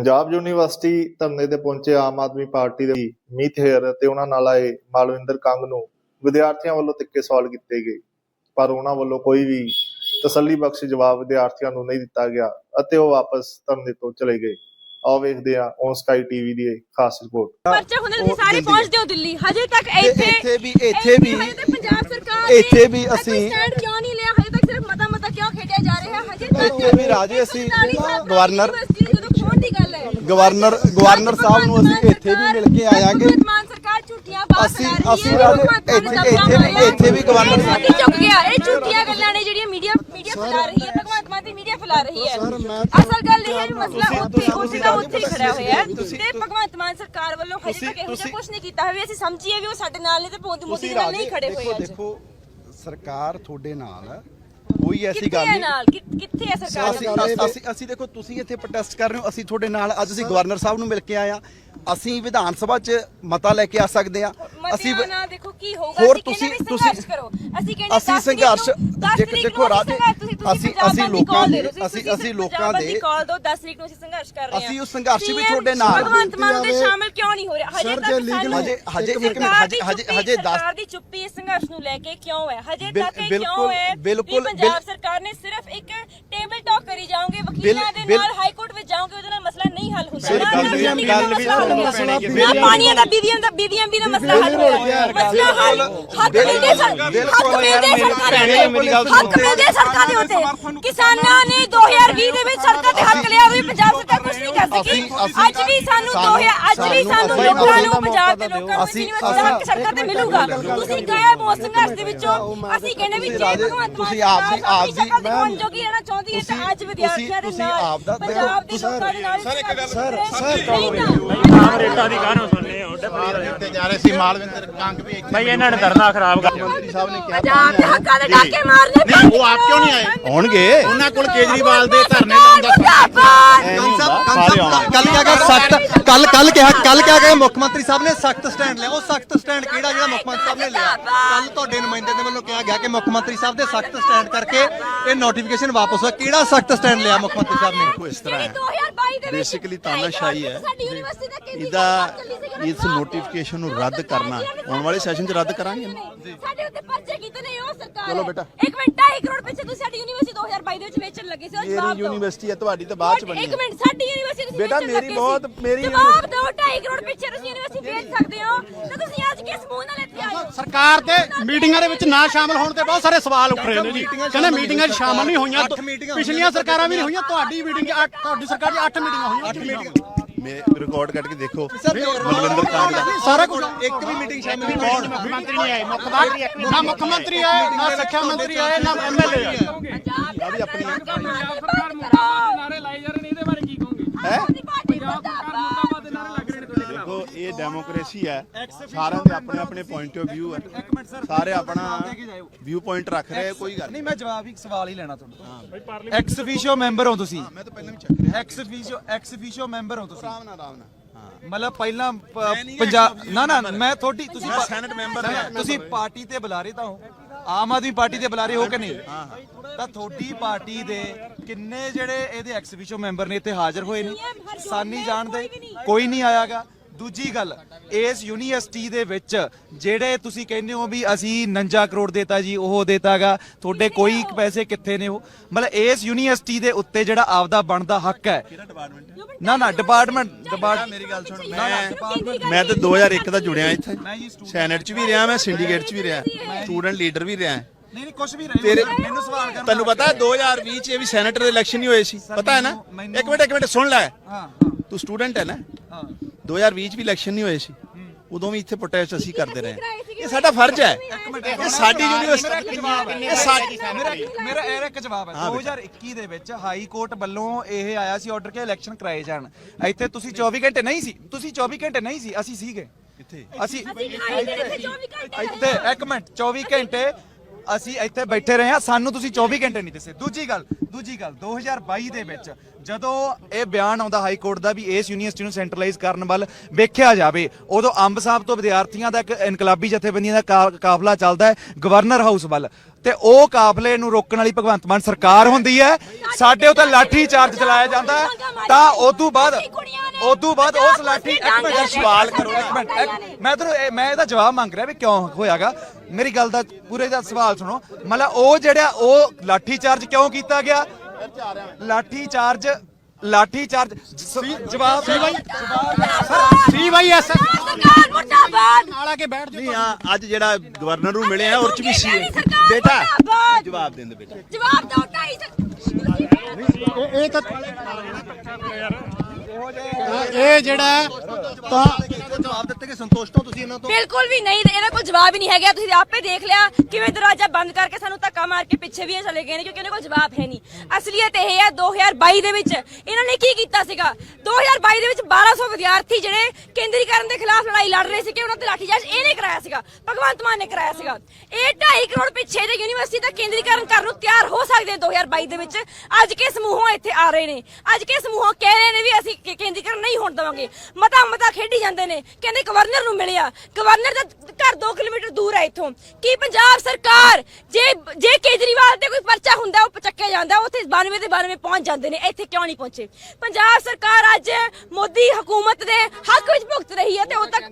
Punjab university ਧਰਨੇ ਤੇ ਪਹੁੰਚੇ ਆਮ ਆਦਮੀ ਪਾਰਟੀ ਦੇ ਮੀਤ ਹੇਅਰ ਤੇ ਉਹਨਾਂ ਨਾਲ ਆਏ ਮਾਲਵਿੰਦਰ ਕੰਗ ਨੂੰ ਵਿਦਿਆਰਥੀਆਂ ਵੱਲੋਂ ਤਿੱਖੇ ਸਵਾਲ ਕੀਤੇ ਗਏ ਪਰ ਉਹਨਾਂ ਵੱਲੋਂ ਕੋਈ ਵੀ ਤਸੱਲੀ ਬਖਸ਼ ਜਵਾਬ ਵਿਦਿਆਰਥੀਆਂ ਨੂੰ ਨਹੀਂ ਦਿੱਤਾ ਗਿਆ ਅਤੇ ਉਹ ਵਾਪਸ ਧਰਨੇ ਤੋਂ ਚਲੇ ਗਏ। ਆਓ ਵੇਖਦੇ ਹਾਂ ਔਨ ਸਕਾਈ ਟੀਵੀ ਦੀ ਇਹ ਖਾਸ ਰਿਪੋਰਟ। ਪਰਚਾ ਹੁੰਦੇ ਤੁਸੀਂ ਸਾਰੇ ਪਹੁੰਚਦੇ ਹੋ ਦਿੱਲੀ। ਹਜੇ ਤੱਕ ਤੇ ਇੱਥੇ ਇੱਥੇ ਵੀ ਇੱਥੇ ਵੀ ਹਜੇ ਤੱਕ ਪੰਜਾਬ ਸਰਕਾਰ ਨੇ ਇੱਥੇ ਵੀ ਕੋਈ ਅਸੀਂ stand ਕਿਉਂ ਨਹੀਂ ਲਿਆ? ਹਜੇ ਤੱਕ ਸਿਰਫ ਮਤਾ ਮਤਾ ਕਿਉਂ ਖੇਡਿਆ ਜਾ ਰਿਹਾ? ਹਜੇ ਤੱਕ ਇੱਥੇ ਵੀ ਰਾਜੇ ਅਸੀਂ ਗਵਰਨਰ ਯੂਨੀਵਰਸਿਟੀ ਜਦੋਂ ਖੋਣ ਦੀ ਗੱਲ ਹੈ ਗਵਰਨਰ ਗਵਰਨਰ ਸਾਹਿਬ ਨੂੰ ਅਸੀਂ ਇੱਥੇ ਵੀ ਮਿਲ ਕੇ ਆਵਾਂਗੇ ਭਗਵੰਤ ਮਾਨ ਸਰਕਾਰ ਝੂਠੀਆਂ ਬਾਤ ਅਸੀਂ ਕਰ ਰਹੀ ਹੈ ਅਸੀਂ ਇੱਥੇ ਇੱਥੇ ਵੀ ਇੱਥੇ ਵੀ ਗਵਰਨਰ ਸਾਹਿਬ ਚੁੱਕ ਗਿਆ। ਇਹ ਝੂਠੀਆਂ ਗੱਲਾਂ ਨੇ ਜਿਹੜੀਆਂ ਮੀਡੀਆ ਮੀਡੀਆ ਫੈਲਾ ਰਹੀ ਹੈ ਭਗਵੰਤ ਮਾਨ ਦੀ ਮੀਡੀਆ ਫੈਲਾ ਰਹੀ ਹੈ। ਅਸਲ ਗੱਲ ਇਹ ਹੈ ਵੀ ਮਸਲਾ ਉੱਥੇ ਉਸੇ ਦਾ ਉੱਥੇ ਹੀ ਖੜਾ ਹੋਇਆ ਹੈ। ਤੇ ਭਗਵੰਤ ਮਾਨ ਸਰਕਾਰ ਵੱਲੋਂ ਹਜੇ ਤੱਕ ਇਹੋ ਜਿਹਾ ਕੁਝ ਨਹੀਂ ਕੀਤਾ ਹੋਇਆ ਵੀ ਅਸੀਂ ਸਮਝੀਏ ਵੀ ਉਹ ਸਾਡੇ ਨਾਲ ਨਹੀਂ ਤੇ ਮੋਦੀ ਨਾਲ ਨਹੀਂ ਖੜੇ ਹੋਏ ਅੱਜ। ਦੇਖੋ ਸਰਕਾਰ ਤੁਹਾਡੇ ਨਾਲ ਹੈ। ਕੋਈ ਐਸੀ ਗੱਲ ਨਹੀਂ। ਨਾਲ? ਕਿੱਥੇ ਹੈ ਸਰਕਾਰ ਅਸੀਂ ਅਸੀਂ ਅਸੀਂ ਦੇਖੋ ਤੁਸੀਂ ਇੱਥੇ ਪ੍ਰੋਟੈਸਟ ਕਰ ਰਹੇ ਹੋ। ਅਸੀਂ ਤੁਹਾਡੇ ਨਾਲ ਅੱਜ ਅਸੀਂ ਗਵਰਨਰ ਸਾਹਿਬ ਨੂੰ ਮਿਲ ਕੇ ਆਏ ਆ ਅਸੀਂ ਵਿਧਾਨ ਸਭਾ 'ਚ ਮਤਾ ਲੈ ਕੇ ਆ ਸਕਦੇ ਆ ਅਸੀਂ ਕੀ ਹੋਊਗਾ? ਹੋਰ ਅਸੀਂ ਕਹਿੰਦੇ ਤੁਸੀਂ- ਵੀ ਤੁਸੀਂ- ਸੰਘਰਸ਼ ਕਰੋ? ਅਸੀਂ ਕਹਿੰਦੇ ਅਸੀਂ ਦਸ ਤਰੀਕ ਸੰਘਰਸ਼ ਨੂੰ- ਦਸ ਦੇਖ- ਤਰੀਕ ਦੇਖੋ ਨੂੰ ਰਾਜੇ, ਸੰਘਰਸ਼- ਤੁਸੀਂ- ਅਸੀਂ- ਤੁਸੀਂ ਅਸੀਂ ਪੰਜਾਬ ਲੋਕਾਂ ਬੰਦੀ ਦੇ- call ਦਿਓ, ਅਸੀਂ- ਤੁਸੀਂ ਅਸੀਂ ਲੋਕਾਂ ਪੰਜਾਬ ਬੰਦੀ ਦੇ- call ਦਿਓ 10 ਤਰੀਕ ਨੂੰ ਅਸੀਂ ਸੰਘਰਸ਼ ਕਰ ਰਹੇ ਹਾਂ। ਅਸੀਂ ਉਸ ਸੰਘਰਸ਼ 'ਚ ਵੀ PM ਤੁਹਾਡੇ ਨਾਲ ਹਾਂ। ਭਗਵੰਤ ਮਾਨ ਦੇ ਸ਼ਾਮਲ ਕਿਉਂ ਨਹੀਂ ਹੋ ਰਿਹਾ? ਹਜੇ ਤੱਕ ਸਾਨੂੰ ਹਜੇ ਹਜੇ ਇੱਕ ਮਿੰਟ ਸਰਕਾਰ ਹਜੇ ਦੀ ਹਜੇ ਚੁੱਪੀ- ਹਜੇ 10 ਸਰਕਾਰ ਦੀ ਚੁੱਪੀ ਇਸ ਸੰਘਰਸ਼ ਨੂੰ ਲੈ ਕੇ ਕਿਉਂ ਹੈ? ਹਜੇ ਬਿਲ- ਤੱਕ ਇਹ ਬਿਲਕੁਲ- ਕਿਉਂ ਹੈ ਬਿਲਕੁਲ- ਵੀ ਪੰਜਾਬ ਬਿਲ- ਸਰਕਾਰ ਨੇ ਸਿਰਫ ਇੱਕ ਟੇਬਲ ਟਾਕ ਕਰੀ ਜਾਓਗੇ ਵਕੀਲਾਂ ਦੇ ਨਾਲ ਹਾਈ ਕੋਰਟ ਵਿੱਚ ਜਾਓਗੇ ਉਹਦੇ ਨਾਲ ਮਸਲਾ ਨਹੀਂ ਹੱਲ ਹੁੰਦਾ। ਨਾ ਪਾਣੀਆਂ ਦਾ ਬੀਬੀਐਮ ਦਾ ਬੀਬੀਐਮ ਦਾ ਮਸਲਾ ਹੱਲ ਹੋਇਆ ਮਸਲਾ ਹੱਲ ਹੱਕ ਮਿਲਦੇ ਸਰ ਹੱਕ ਮਿਲਦੇ ਸਰਕਾਰ ਦੇ ਮੇਰੀ ਗੱਲ ਹੱਕ ਮਿਲਦੇ ਸਰਕਾਰ ਦੇ ਉੱਤੇ। ਕਿਸਾਨਾਂ ਨੇ 2020 ਦੇ ਵਿੱਚ ਸੜਕਾਂ ਤੇ ਹੱਕ ਲਿਆ ਵੀ ਪੰਜਾਬ ਸਰਕਾਰ ਕੁਝ ਨਹੀਂ ਕਰ ਸਕੀ। ਅੱਜ ਵੀ ਸਾਨੂੰ 2000 ਅੱਜ ਵੀ ਸਾਨੂੰ- ਸਾਨੂੰ ਅਸੀਂ- ਲੋਕਾਂ ਨੂੰ ਅਸੀਂ- ਪੰਜਾਬ ਦੇ ਲੋਕਾਂ ਨੂੰ ਅਸੀਂ- ਹੱਕ ਤੇ ਮਿਲੂਗਾ। ਤੁਸੀਂ ਦੇ ਵਿੱਚੋਂ ਅਸੀਂ ਕਹਿੰਦੇ ਵੀ ਜੇ ਭਗਵੰਤ ਮਾਨ ਤੁਸੀਂ ਆਪ ਦੀ- ਸਰਕਾਰ ਆਪ ਦੀ- ਸ਼ਕਲ ਦਿਖਾਉਣ ਜੋਗੀ ਰਹਿਣਾ ਚਾਹੁੰਦੀ ਹੈ ਤਾਂ ਤੁਸੀਂ- ਅੱਜ ਵਿਦਿਆਰਥੀਆਂ ਦੇ ਨਾਲ ਆਪ ਦਾ- ਦੇਖੋ, ਪੰਜਾਬ ਦੇ ਲੋਕਾਂ ਦੇ ਨਾਲ ਸਰ, ਇੱਕ ਗੱਲ- ਸਰ ਆਮ ਰੇਟਾਂ ਦੀ ਕਾਹਨੂੰ ਸੁਣਨੇ ਹੋ ਤੇ ਜਾ ਰਹੇ ਸੀ ਮਾਲਵਿੰਦਰ ਕੰਗ ਵੀ ਇੱਥੇ ਭਾਈ ਇਹਨਾਂ ਨੇ ਧਰਨਾ ਖਰਾਬ ਕਰ ਮੰਤਰੀ ਸਾਹਿਬ ਨੇ ਕਿਹਾ ਪੰਜਾਬ ਦੇ ਹੱਕਾਂ ਦੇ ਡਾਕੇ ਮਾਰਨੇ ਨਹੀਂ ਉਹ ਆਪ ਕਿਉਂ ਨਹੀਂ ਆਏ? ਆਉਣਗੇ। ਉਹਨਾਂ ਕੋਲ ਕੇਜਰੀਵਾਲ ਦੇ ਧਰਨੇ ਲਾਉਣ ਦਾ ਕੱਲ ਕਿਹਾ ਗਿਆ ਸਖਤ ਕੱਲ ਕੱਲ ਕਿਹਾ ਕੱਲ ਕਿਹਾ ਗਿਆ ਮੁੱਖ ਮੰਤਰੀ ਸਾਹਿਬ ਨੇ ਸਖਤ ਸਟੈਂਡ ਲਿਆ। ਉਹ ਸਖਤ ਸਟੈਂਡ ਕਿਹੜਾ ਜਿਹੜਾ ਮੁੱਖ ਮੰਤਰੀ ਸਾਹਿਬ ਨੇ ਲਿਆ? ਕੱਲ ਤੁਹਾਡੇ ਨੁਮਾਇੰਦੇ ਦੇ ਵੱਲੋਂ ਕਿਹਾ ਗਿਆ ਕਿ ਮੁੱਖ ਮੰਤਰੀ ਸਾਹਿਬ ਦੇ ਸਖਤ ਸਟੈਂਡ ਕਰਕੇ ਇਹ ਨੋਟੀਫਿਕੇਸ਼ਨ ਵਾਪਸ ਹੋਇਆ। ਕਿਹੜਾ ਸਖਤ ਸਟੈਂਡ ਲਿਆ ਮੁੱਖ ਮੰਤਰੀ ਸਾਹਿਬ ਨੇ? ਇਸ ਤਰ੍ਹਾਂ ਹੈ। 2022 ਦੇ ਵਿੱਚ ਬੇਸਿਕਲੀ ਤਾਨਾਸ਼ਾਹੀ ਹੈ। ਇਹਦਾ ਇਸ ਨੋਟੀਫਿਕੇਸ਼ਨ ਨੂੰ ਰੱਦ ਕਰਨਾ। ਆਉਣ ਵਾਲੇ ਸੈਸ਼ਨ 'ਚ ਰੱਦ ਕਰਾਂਗੇ। ਸਾਡੇ ਉੱਤੇ ਪਰਚੇ ਕੀਤੇ ਨੇ ਉਹ ਸਰਕਾਰ। ਚਲੋ। ਬੇਟਾ। ਇੱਕ ਮਿੰਟ 2.5 ਕਰੋੜ ਪਿੱਛੇ ਤੁਸੀਂ ਸਾਡੀ ਯੂਨੀਵਰਸਿਟੀ 2022 ਦੇ ਵਿੱਚ ਵੇਚਣ ਲੱਗੇ ਸੀ ਉਹ ਜਵਾਬ ਮੇਰੀ ਦਿਓ। ਯੂਨੀਵਰਸਿਟੀ ਹੈ ਤੁਹਾਡੀ ਤਾਂ ਬਾਅਦ 'ਚ ਬਣੀ ਇੱਕ ਹੈ ਮਿੰਟ ਸਾਡੀ ਯੂਨੀਵਰਸਿਟੀ ਤੁਸੀਂ ਬੇਟਾ, ਮੇਰੀ ਬਹੁਤ-। ਮੇਰੀ ਜਵਾਬ ਦਿਓ 2.5 ਕਰੋੜ ਪਿੱਛੇ ਤੁਸੀਂ ਯੂਨੀਵਰਸਿਟੀ ਵੇਚ ਸਕਦੇ ਹੋ। ਤੇ ਤੁਸੀਂ ਅੱਜ ਕਿਸ ਮੂੰਹ ਨਾਲ ਇੱਥੇ ਆਏ ਹੋ? ਸਰਕਾਰ ਦੇ ਮੀਟਿੰਗਾਂ ਦੇ ਵਿੱਚ ਨਾ ਸ਼ਾਮਲ ਹੋਣ ਤੇ ਬਹੁਤ ਸਾਰੇ ਸਵਾਲ ਉੱਠ ਰਹੇ ਨੇ ਜੀ। ਕਹਿੰਦੇ ਮੀਟਿੰਗਾਂ 'ਚ ਸ਼ਾਮਲ ਨਹੀਂ ਹੋਈਆਂ ਪਿਛਲੀਆਂ ਸਰਕਾਰਾਂ ਵੀ ਨਹੀਂ ਹੋਈਆਂ ਤੁਹਾਡੀ ਮੀਟਿੰਗ। ਤੁਹਾਡੀ ਸਰਕਾਰ 'ਚ 8 ਮੀਟਿੰਗਾਂ ਹੋਈਆਂ 8 ਮੀਟਿੰਗਾਂ। ਮੈਂ ਰਿਕਾਰਡ ਕੱਟ ਕੇ ਦੇਖੋ। ਮਨਵਿੰਦਰ ਕਾਂਗ ਦਾ ਸਾਰਾ ਕੁਝ ਇੱਕ ਵੀ ਮੀਟਿੰਗ ਸ਼ਾਮਿਲ ਨਹੀਂ ਹੋਈ। ਮੁੱਖ ਮੰਤਰੀ ਨਹੀਂ ਆਏ ਮੁੱਖ ਮੰਤਰੀ ਨਾ ਮੁੱਖ ਮੰਤਰੀ ਆਏ ਨਾ ਸਿੱਖਿਆ ਮੰਤਰੀ ਆਏ ਨਾ ਐਮਐਲਏ ਆਏ। ਪੰਜਾਬ ਆ ਵੀ ਆਪਣੀ ਨਾਰੇ ਲਾਈ ਜਾ ਰਹੇ ਨੇ ਇਹਦੇ ਬਾਰੇ ਕੀ ਕਹੋਗੇ? ਹੈ? ਪੰਜਾਬ ਦੇਖੋ ਇਹ ਡੈਮੋਕ੍ਰੇਸੀ ਹੈ। ਸਾਰਿਆਂ ਦੇ ਆਪਣੇ ਆਪਣੇ ਪੁਆਇੰਟ ਆਫ View ਹੈ। ਸਾਰੇ ਆਪਣਾ ਵਿਊ ਪੁਆਇੰਟ ਰੱਖ ਰਹੇ ਆ, ਕੋਈ ਗੱਲ ਨਹੀਂ ਨਹੀਂ। ਮੈਂ ਜਵਾਬ ਇੱਕ ਸਵਾਲ ਹੀ ਲੈਣਾ ਤੁਹਾਡੇ ਤੋਂ ਐਕਸ ਅਫੀਸ਼ੀਓ ਮੈਂਬਰ ਹੋ ਤੁਸੀਂ। ਮੈਂ ਤਾਂ ਪਹਿਲਾਂ ਵੀ ਚੱਕ ਰਿਹਾ। Ex officio ex officio member ਹੋ ਤੁਸੀਂ। ਆਰਾਮ ਨਾਲ ਆਰਾਮ ਨਾਲ। ਹਾਂ। ਮਤਲਬ ਪਹਿਲਾਂ ਪੰਜਾਬ ਨਾ ਨਾ। ਮੈਂ ਤੁਹਾਡੀ ਤੁਸੀਂ ਮੈਂ ਪਾ- Senate member ਨਾ, ਨਾ, ਹਾਂ। ਤੁਸੀਂ ਪਾਰਟੀ ਤੇ ਬੁਲਾਰੇ ਤਾਂ ਹੋ। ਆਮ ਆਦਮੀ ਪਾਰਟੀ ਤੇ ਬੁਲਾਰੇ ਹੋ ਕਿ ਨਹੀਂ? ਤਾਂ ਤੁਹਾਡੀ ਪਾਰਟੀ ਦੇ ਕਿੰਨੇ ਜਿਹੜੇ ਇਹਦੇ ਐਕਸੀਬਿਸ਼ਨ ਮੈਂਬਰ ਨੇ ਇੱਥੇ ਹਾਜ਼ਰ ਹੋਏ ਨੇ? ਸਾਨੀ ਜਾਣਦੇ? ਕੋਈ ਨਹੀਂ ਆਇਆਗਾ। ਦੂਜੀ ਗੱਲ ਇਸ ਯੂਨੀਵਰਸਿਟੀ ਦੇ ਵਿੱਚ ਜਿਹੜੇ ਤੁਸੀਂ ਕਹਿੰਦੇ ਹੋ ਵੀ ਅਸੀਂ 49 ਕਰੋੜ ਦੇਤਾ ਜੀ ਉਹ ਦੇਤਾਗਾ ਤੁਹਾਡੇ ਕੋਈ ਪੈਸੇ ਕਿੱਥੇ ਨੇ ਉਹ? ਮਤਲਬ ਇਸ ਯੂਨੀਵਰਸਿਟੀ ਦੇ ਉੱਤੇ ਜਿਹੜਾ ਆਪਦਾ ਬਣਦਾ ਹੱਕ ਹੈ। ਨਾ ਨਾ ਡਿਪਾਰਟਮੈਂਟ ਡਿਪਾਰਟ ਮੇਰੀ ਗੱਲ ਸੁਣ ਨਾ, ਨਾ, ਮੈਂ ਮੈਂ ਤਾਂ 2001 ਦਾ ਜੁੜਿਆ ਇੱਥੇ। ਸੈਨੇਟ 'ਚ ਵੀ ਰਿਹਾ ਮੈਂ ਸਿੰਡੀਕੇਟ 'ਚ ਵੀ ਰਿਹਾ। ਸਟੂਡੈਂਟ ਲੀਡਰ ਵੀ ਰਿਹਾ। ਨਹੀਂ ਨਹੀਂ ਕੁਝ ਵੀ ਰਹੇ ਤੇਰੇ ਮੈਨੂੰ ਸਵਾਲ ਕਰਨਾ ਤੈਨੂੰ ਪਤਾ ਹੈ 2020 ਚ ਇਹ ਵੀ ਸੈਨੇਟਰ ਦੇ ਇਲੈਕਸ਼ਨ ਹੀ ਹੋਏ ਸੀ। ਪਤਾ ਹੈ ਨਾ? ਇੱਕ ਮਿੰਟ ਇੱਕ ਮਿੰਟ ਸੁਣ ਲੈ। ਹਾਂ ਤੂੰ ਸਟੂਡੈਂਟ ਹੈ ਨਾ? ਹਾਂ। 2020 ਚ ਵੀ ਇਲੈਕਸ਼ਨ ਨਹੀਂ ਹੋਏ ਸੀ। ਉਦੋਂ ਵੀ ਇੱਥੇ ਪ੍ਰੋਟੈਸਟ ਅਸੀਂ ਕਰਦੇ ਰਹੇ। ਇਹ ਸਾਡਾ ਫਰਜ਼ ਹੈ। ਇਹ ਸਾਡੀ ਯੂਨੀਵਰਸਿਟੀ ਇਹ ਸਾਡੀ ਮੇਰਾ ਮੇਰਾ ਇਹ ਇੱਕ ਜਵਾਬ ਹੈ। 2021 ਦੇ ਵਿੱਚ ਹਾਈ ਕੋਰਟ ਵੱਲੋਂ ਇਹ ਆਇਆ ਸੀ ਆਰਡਰ ਕਿ ਇਲੈਕਸ਼ਨ ਕਰਾਏ ਜਾਣ। ਇੱਥੇ ਤੁਸੀਂ 24 ਘੰਟੇ ਨਹੀਂ ਸੀ। ਤੁਸੀਂ 24 ਘੰਟੇ ਨਹੀਂ ਸੀ। ਅਸੀਂ ਸੀਗੇ। ਕਿੱਥੇ? ਅਸੀਂ ਅਸੀਂ ਇੱਥੇ 24 ਘੰਟੇ ਇੱਥੇ ਇੱਕ ਮਿੰਟ 24 ਘੰਟੇ ਅਸੀਂ ਇੱਥੇ ਬੈਠੇ ਰਹੇ ਹਾਂ। ਸਾਨੂੰ ਤੁਸੀਂ 24 ਘੰਟੇ ਨਹੀਂ ਦਿੱਸੇ। ਦੂਜੀ ਗੱਲ ਦੂਜੀ ਗੱਲ 2022 ਦੇ ਵਿੱਚ ਜਦੋਂ ਇਹ ਬਿਆਨ ਆਉਂਦਾ ਹਾਈ ਕੋਰਟ ਦਾ ਵੀ ਇਸ ਯੂਨੀਵਰਸਿਟੀ ਨੂੰ ਸੈਂਟਰਲਾਈਜ਼ ਕਰਨ ਵੱਲ ਵੇਖਿਆ ਜਾਵੇ, ਉਦੋਂ ਅੰਬ ਸਾਹਿਬ ਤੋਂ ਵਿਦਿਆਰਥੀਆਂ ਦਾ ਇੱਕ ਇਨਕਲਾਬੀ ਜਥੇਬੰਦੀਆਂ ਦਾ ਕਾ- ਕਾਫਲਾ ਚੱਲਦਾ ਹੈ, ਗਵਰਨਰ ਹਾਊਸ ਵੱਲ। ਤੇ ਉਹ ਕਾਫਲੇ ਨੂੰ ਰੋਕਣ ਵਾਲੀ ਭਗਵੰਤ ਮਾਨ ਸਰਕਾਰ ਹੁੰਦੀ ਹੈ। ਸਾਡੇ ਉੱਤੇ ਲਾਠੀ ਚਾਰਜ ਚਲਾਇਆ ਜਾਂਦਾ ਤਾਂ ਤਾਂ ਤੋਂ ਬਾਅਦ, ਉਦੋਂ ਬਾਅਦ ਉਸ ਲਾਠੀ ਇੱਕ ਮਿੰਟ ਸਵਾਲ ਕਰੋ, ਇੱਕ ਮਿੰਟ ਮੈਂ ਤੁਹਾਨੂੰ ਇਹ- ਮੈਂ ਇਹਦਾ ਜਵਾਬ ਮੰਗ ਰਿਹਾ ਵੀ ਕਿਉਂ ਹੋਇਆਗਾ? ਮੇਰੀ ਗੱਲ ਦਾ ਪੂਰੇ ਦਾ ਸਵਾਲ ਸੁਣੋ। ਮਤਲਬ ਉਹ ਜਿਹੜਾ ਉਹ ਲਾਠੀ ਚਾਰਜ ਕਿਉਂ ਕੀਤਾ ਗਿਆ? Lathi charge lathi charge. ਜ- ਜਵਾਬ ਸੀ ਬਾਈ ਐਸ ਸਰਕਾਰ ਮੁਰਦਾਬਾਦ। ਨਾਲ ਆ ਕੇ ਬੈਠ ਜਾਓ। ਨਹੀਂ ਆ ਅੱਜ ਜਿਹੜਾ ਗਵਰਨਰ ਨੂੰ ਮਿਲੇ ਆ ਉਹ ਚ ਵੀ ਸੀ। ਬੇਟਾ। ਜਵਾਬ ਦੇਣ ਦੇ ਬੇਟਾ। ਜਵਾਬ ਦਿਓ ਸੌ- ਇਹ ਇਹ ਤਾਂ ਇਹ ਜਿਹੜਾ ਤਾਂ ਜਵਾਬ ਦਿੱਤੇ ਕਿ ਸੰਤੁਸ਼ਟ ਹੋ ਤੁਸੀਂ ਇਹਨਾਂ ਤੋਂ? ਬਿਲਕੁਲ ਵੀ ਨਹੀਂ ਇਹਨਾਂ ਕੋਲ ਜਵਾਬ ਹੀ ਨਹੀਂ ਹੈਗਾ। ਤੁਸੀਂ ਆਪੇ ਦੇਖ ਲਿਆ ਕਿਵੇਂ ਦਰਵਾਜ਼ਾ ਬੰਦ ਕਰਕੇ ਸਾਨੂੰ ਧੱਕਾ ਮਾਰ ਕੇ ਪਿੱਛੇ ਵੀ ਇਹ ਚਲੇ ਗਏ ਨੇ ਕਿਉਂਕਿ ਇਹਨਾਂ ਕੋਲ ਜਵਾਬ ਹੈ ਨਹੀਂ। ਅਸਲੀਅਤ ਇਹ ਹੈ 2022 ਦੇ ਵਿੱਚ ਇਹਨਾਂ ਨੇ ਕੀ ਕੀਤਾ ਸੀਗਾ? 2022 ਦੇ ਵਿੱਚ 1200 ਵਿਦਿਆਰਥੀ ਜਿਹੜੇ ਕੇਂਦਰੀਕਰਨ ਦੇ ਖਿਲਾਫ ਲੜਾਈ ਲੜ ਰਹੇ ਸੀ ਕਿ ਉਹਨਾਂ ਤੇ ਲਾਠੀਚਾਰਜ ਇਹਨੇ ਕਰਾਇਆ ਸੀਗਾ ਭਗਵੰਤ ਮਾਨ ਨੇ ਕਰਾਇਆ ਸੀਗਾ। ਇਹ 2.5 ਕਰੋੜ ਪਿੱਛੇ ਦੇ ਯੂਨੀਵਰਸਿਟੀ ਦਾ ਕੇਂਦਰੀਕਰਨ ਕਰਨ ਨੂੰ ਤਿਆਰ ਹੋ ਸਕਦੇ ਆ 2022 ਦੇ ਵਿੱਚ। ਅੱਜ ਕੇ ਸਮੂਹੋਂ ਇੱਥੇ ਆ ਰਹੇ ਨੇ। ਅੱਜ ਕੇ ਸਮੂਹੋਂ ਕਹਿ ਰਹੇ ਨੇ ਵੀ ਅਸੀਂ ਕੇ- ਕੇਂਦਰੀਕਰਨ ਨਹੀਂ ਹੋਣ ਦੇਵਾਂਗੇ। ਮਤਾ ਮਤਾ ਖੇਡੀ ਜਾਂਦੇ ਨੇ। ਕਹਿੰਦੇ ਗਵਰਨਰ ਨੂੰ ਮਿਲਿਆ। ਗਵਰਨਰ ਦਾ ਘਰ 2 ਕਿਲੋਮੀਟਰ ਇੱਥੋਂ। ਕੀ ਪੰਜਾਬ ਸਰਕਾਰ ਜੇ ਜੇ ਕੇਜਰੀਵਾਲ ਤੇ ਕੋਈ ਪਰਚਾ ਹੁੰਦਾ ਉਹ ਚੱਕਿਆ ਜਾਂਦਾ ਉੱਥੇ 92 ਦੇ 92 ਪਹੁੰਚ ਜਾਂਦੇ ਨੇ ਇੱਥੇ ਕਿਉਂ ਨਹੀਂ ਪਹੁੰਚੇ? ਪੰਜਾਬ ਸਰਕਾਰ ਅੱਜ ਮੋਦੀ ਹਕੂਮਤ ਦੇ ਹੱਕ ਵਿੱਚ ਭੁਗਤ ਰਹੀ ਹੈ ਤੇ ਉਹ ਤੱਕ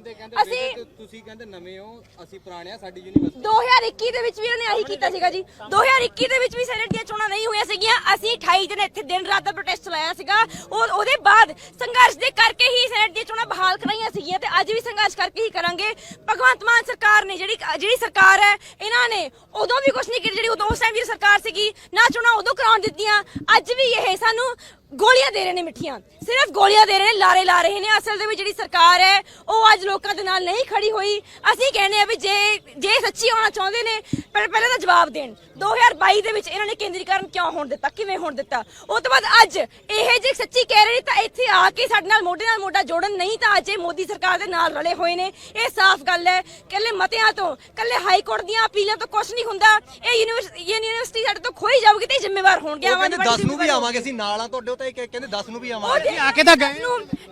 ਅਸੀਂ ਤੁਸੀਂ ਕਹਿੰਦੇ ਨਵੇਂ ਹੋ ਅਸੀਂ ਪੁਰਾਣੇ ਆ ਸਾਡੀ ਯੂਨੀਵਰਸਿਟੀ 2021 ਦੇ ਵਿੱਚ ਵੀ ਉਹਨੇ ਆਹੀ ਕੀਤਾ ਸੀਗਾ ਜੀ। 2021 ਦੇ ਵਿੱਚ ਵੀ ਸੈਨੇਟ ਦੀਆਂ ਚੋਣਾਂ ਨਹੀਂ ਹੋਈਆਂ ਸੀਗੀਆਂ ਅਸੀਂ 28 ਦਿਨ ਇੱਥੇ ਦਿਨ ਰਾਤ ਦਾ ਪ੍ਰੋਟੈਸਟ ਚਲਾਇਆ ਸੀਗਾ। ਔਰ ਉਹਦੇ ਬਾਅਦ ਸੰਘਰਸ਼ ਦੇ ਕਰਕੇ ਹੀ ਸੈਨੇਟ ਦੀਆਂ ਚੋਣਾਂ ਬਹਾਲ ਕਰਾਈਆਂ ਸੀਗੀਆਂ ਤੇ ਅੱਜ ਵੀ ਸੰਘਰਸ਼ ਕਰਕੇ ਹੀ ਕਰਾਂਗੇ। ਭਗਵੰਤ ਮਾਨ ਸਰਕਾਰ ਨੇ ਜਿਹੜੀ ਜਿਹੜੀ ਸਰਕਾਰ ਹੈ, ਇਹਨਾਂ ਨੇ ਉਦੋਂ ਵੀ ਕੁਝ ਨਹੀਂ ਕੀਤਾ, ਜਿਹੜੀ ਉਦੋਂ ਉਸ ਟਾਈਮ ਦੀ ਸਰਕਾਰ ਸੀਗੀ, ਨਾ ਚੋਣਾਂ ਉਦੋਂ ਕਰਾਉਣ ਦਿੱਤੀਆਂ, ਅੱਜ ਵੀ ਇਹ ਸਾਨੂੰ ਗੋਲੀਆਂ ਦੇ ਰਹੇ ਨੇ ਮਿੱਠੀਆਂ। ਸਿਰਫ ਗੋਲੀਆਂ ਦੇ ਰਹੇ ਨੇ, ਲਾਰੇ ਲਾ ਰਹੇ ਨੇ, ਅਸਲ ਦੇ ਵਿੱਚ ਜਿਹੜੀ ਸਰਕਾਰ ਹੈ, ਉਹ ਅੱਜ ਲੋਕਾਂ ਦੇ ਨਾਲ ਨਹੀਂ ਖੜੀ ਹੋਈ। ਅਸੀਂ ਕਹਿੰਦੇ ਆ ਵੀ ਜੇ ਜੇ ਸੱਚੀ ਹੋਣਾ ਚਾਹੁੰਦੇ ਨੇ ਪਰ ਪਹਿਲਾਂ ਤਾਂ ਜਵਾਬ ਦੇਣ। 2022 ਦੇ ਵਿੱਚ ਇਹਨਾਂ ਨੇ ਕੇਂਦਰੀਕਰਨ ਕਿਉਂ ਹੋਣ ਦਿੱਤਾ? ਕਿਵੇਂ ਹੋਣ ਦਿੱਤਾ? ਉਹ ਤੋਂ ਬਾਅਦ ਅੱਜ ਇਹ ਜੇ ਸੱਚੀ ਕਹਿ ਰਹੇ ਨੇ ਤਾਂ ਇੱਥੇ ਆ ਕੇ ਸਾਡੇ ਨਾਲ ਮੋਢੇ ਨਾਲ ਮੋਢਾ ਜੋੜਨ ਨਹੀਂ ਤਾਂ ਅੱਜ ਇਹ ਮੋਦੀ ਸਰਕਾਰ ਦੇ ਨਾਲ ਰਲੇ ਹੋਏ ਨੇ। ਇਹ ਸਾਫ਼ ਗੱਲ ਹੈ। ਕੱਲੇ ਮਤਿਆਂ ਤੋਂ ਕੱਲੇ ਹਾਈ ਕੋਰਟ ਦੀਆਂ ਅਪੀਲਾਂ ਤੋਂ ਕੁਝ ਨਹੀਂ ਹੁੰਦਾ। ਇਹ ਯੂਨੀਵਰਸਿਟੀ ਸਾਡੇ ਤੋਂ ਖੋਈ ਜਾਊਗੀ ਤੇ ਜ਼ਿੰਮੇਵਾਰ ਹੋਣਗੇ ਉਹ ਆਵਾਂ ਕਹਿੰਦੇ 10 ਨੂੰ ਵੀ ਆਵਾਂਗੇ ਅਸੀਂ ਨਾਲ ਆ ਤੁਹਾਡੇ ਉੱਤੇ ਕਹਿੰਦੇ 10 ਨੂੰ ਵੀ ਆਵਾਂਗੇ। ਆ ਕੇ ਤਾਂ ਗਏ।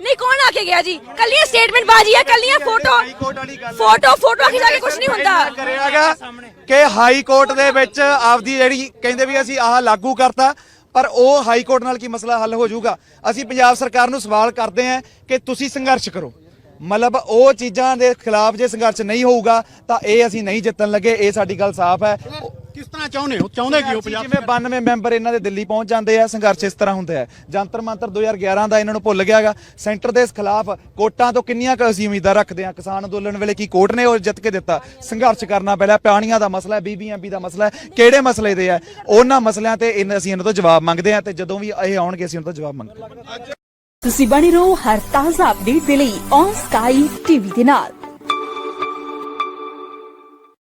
ਨਹੀਂ ਕੌਣ ਆ ਕੇ ਗਿਆ ਜੀ? ਕੱਲੀਆਂ ਸਟੇਟਮੈਂਟ ਬਾਜੀ ਆ। ਕੱਲੀਆਂ ਫੋਟੋ ਫੋਟੋ ਫੋਟੋ ਖਿਚਾ ਕੇ ਕੁਝ ਨਹੀਂ ਹੁੰਦਾ। ਕਰਿਆਗਾ ਕਿ ਹਾਈ ਕੋਰਟ ਦੇ ਵਿੱਚ ਆਪਦੀ ਜਿਹੜੀ ਕਹਿੰਦੇ ਵੀ ਅਸੀਂ ਆਹ ਲਾਗੂ ਕਰਤਾ, ਪਰ ਉਹ ਹਾਈ ਕੋਰਟ ਨਾਲ ਕੀ ਮਸਲਾ ਹੱਲ ਹੋ ਜਾਊਗਾ? ਅਸੀਂ ਪੰਜਾਬ ਸਰਕਾਰ ਨੂੰ ਸਵਾਲ ਕਰਦੇ ਹਾਂ ਕਿ ਤੁਸੀਂ ਸੰਘਰਸ਼ ਕਰੋ। ਮਤਲਬ ਉਹ ਚੀਜ਼ਾਂ ਦੇ ਖਿਲਾਫ ਜੇ ਸੰਘਰਸ਼ ਨਹੀਂ ਹੋਊਗਾ, ਤਾਂ ਇਹ ਅਸੀਂ ਨਹੀਂ ਜਿੱਤਣ ਲੱਗੇ, ਇਹ ਸਾਡੀ ਗੱਲ ਸਾਫ਼ ਹੈ। ਕਿਸ ਤਰ੍ਹਾਂ ਚਾਹੁੰਦੇ ਹੋ? ਚਾਹੁੰਦੇ ਕੀ ਹੋ ਪੰਜਾਬ ਜਿਵੇਂ 92 ਮੈਂਬਰ ਇਹਨਾਂ ਦੇ ਦਿੱਲੀ ਪਹੁੰਚ ਜਾਂਦੇ ਆ ਸੰਘਰਸ਼ ਇਸ ਤਰ੍ਹਾਂ ਹੁੰਦਾ ਹੈ। ਜੰਤਰ ਮੰਤਰ 2011 ਦਾ ਇਹਨਾਂ ਨੂੰ ਭੁੱਲ ਗਿਆਗਾ। ਸੈਂਟਰ ਦੇ ਖਿਲਾਫ ਕੋਰਟਾਂ ਤੋਂ ਕਿੰਨੀਆਂ ਕੁ ਅਸੀਂ ਉਮੀਦਾਂ ਰੱਖਦੇ ਆ ਕਿਸਾਨ ਅੰਦੋਲਨ ਵੇਲੇ ਕੀ ਕੋਰਟ ਨੇ ਉਹ ਜਿੱਤ ਕੇ ਦਿੱਤਾ? ਸੰਘਰਸ਼ ਕਰਨਾ ਪਹਿਲਾਂ ਪਾਣੀਆਂ ਦਾ ਮਸਲਾ ਹੈ ਬੀਬੀਐਮਬੀ ਦਾ ਮਸਲਾ ਹੈ। ਕਿਹੜੇ ਮਸਲੇ ਦੇ ਆ ਉਹਨਾਂ ਮਸਲਿਆਂ ਤੇ ਇਹਨਾਂ- ਅਸੀਂ ਇਹਨਾਂ ਤੋਂ ਜਵਾਬ ਮੰਗਦੇ ਆ ਤੇ ਜਦੋਂ ਵੀ ਇਹ ਆਉਣਗੇ ਅਸੀਂ ਉਹਨਾਂ ਤੋਂ ਜਵਾਬ ਮੰਗਾਂਗੇ ਤੁਸੀਂ ਬਣੇ ਰਹੋ ਹਰ ਤਾਜ਼ਾ ਅਪਡੇਟ ਦੇ ਲਈ ਔਨ ਸਕਾਈ ਟੀਵੀ ਦੇ ਨਾਲ।